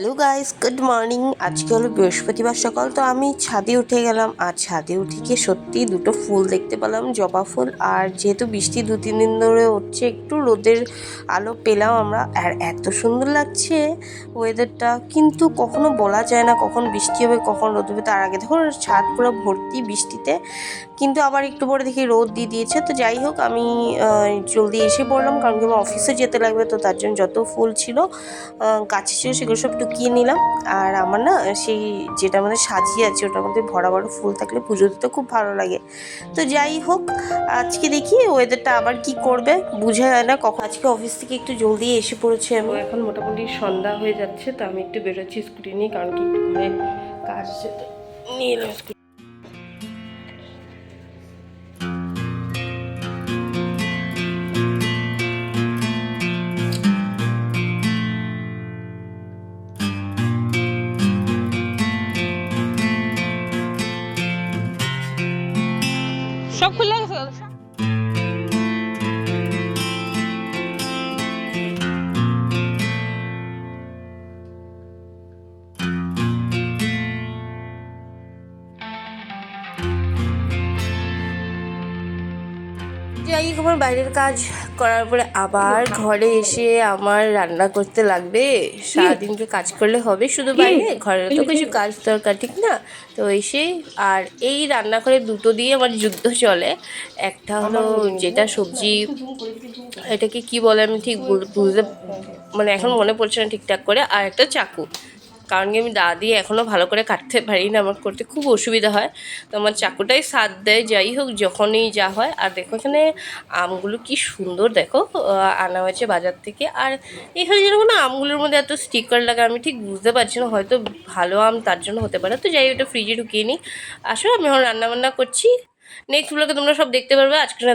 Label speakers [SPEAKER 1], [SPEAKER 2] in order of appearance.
[SPEAKER 1] Hello guys good morning আজকে হলো বৃহস্পতিবার সকাল, তো আমি ছাদে উঠে গেলাম। আর ছাদে উঠে গিয়ে সত্যি দুটো ফুল দেখতে পেলাম, জবা ফুল। আর যেহেতু বৃষ্টি দু, তিন দিন ধরে হচ্ছে, একটু রোদের আলো পেলাম আমরা। আর এত সুন্দর লাগছে ওয়েদারটা কিন্তু কখনো বলা যায় না কখন বৃষ্টি হবে, কখন রোদ হবে। তার আগে দেখো ছাদ পুরো ভর্তি বৃষ্টিতে। কিন্তু আবার একটু পরে দেখি রোদ দিয়ে দিয়েছে। তো যাই হোক, আমি জলদি এসে পড়লাম। কারণ কি আমার অফিসে যেতে লাগবে, তো তার জন্য যত ফুল ছিল গাছে ছিল, সেগুলো সব ঢুকিয়ে নিলাম। আর আমার না সেই যেটা আমাদের সাজিয়ে আছে, ওটার মধ্যে ভরা ভরা ফুল থাকলে পুজো দিতে খুব ভালো লাগে। তো যাই হোক, আজকে দেখি ওয়েদারটা আবার কি করবে, বোঝা যায় না কখন। আজকে অফিস থেকে একটু জলদি এসে পড়েছে আমি। এখন মোটামুটি সন্ধ্যা হয়ে যাচ্ছে, তো আমি একটু বেরোচ্ছি স্কুটি নিয়ে কারণ কি কাজ নিয়ে এলাম
[SPEAKER 2] সব খুলে গেছে
[SPEAKER 1] যাই আমার বাইরের কাজ করার পরে আবার ঘরে এসে আমার রান্না করতে লাগবে। সারাদিনকে কাজ করলে হবে শুধু বাইরে ঘরে তো কিছু কাজ দরকার ঠিক না? তো এসে আর এই রান্নাঘরে দুটো দিয়ে আমার যুদ্ধ চলে। একটা হলো যেটা সবজি এটাকে কি বলে আমি ঠিক বুঝতে মানে এখন মনে পড়ছে না ঠিকঠাক করে আর একটা চাকু। কারণ কি আমি দা দিয়ে এখনও ভালো করে কাটতে পারি না আমার করতে খুব অসুবিধা হয়। তো আমার চাকুটাই সাথ দেয়, যাই হোক, যখনই যা হয়। আর দেখো এখানে আমগুলো কি সুন্দর, দেখো আনা হয়েছে বাজার থেকে। আর এখানে যেন কোনো আমগুলোর মধ্যে এত স্টিকার লাগা, আমি ঠিক বুঝতে পারছি না, হয়তো ভালো আম তার জন্য হতে পারে। তো যাই ওটা ফ্রিজে ঢুকিয়ে নিই। আসলে আমি এখন রান্নাবান্না করছি। নেক্সট ব্লগে তোমরা সব দেখতে পারবে। আজকে না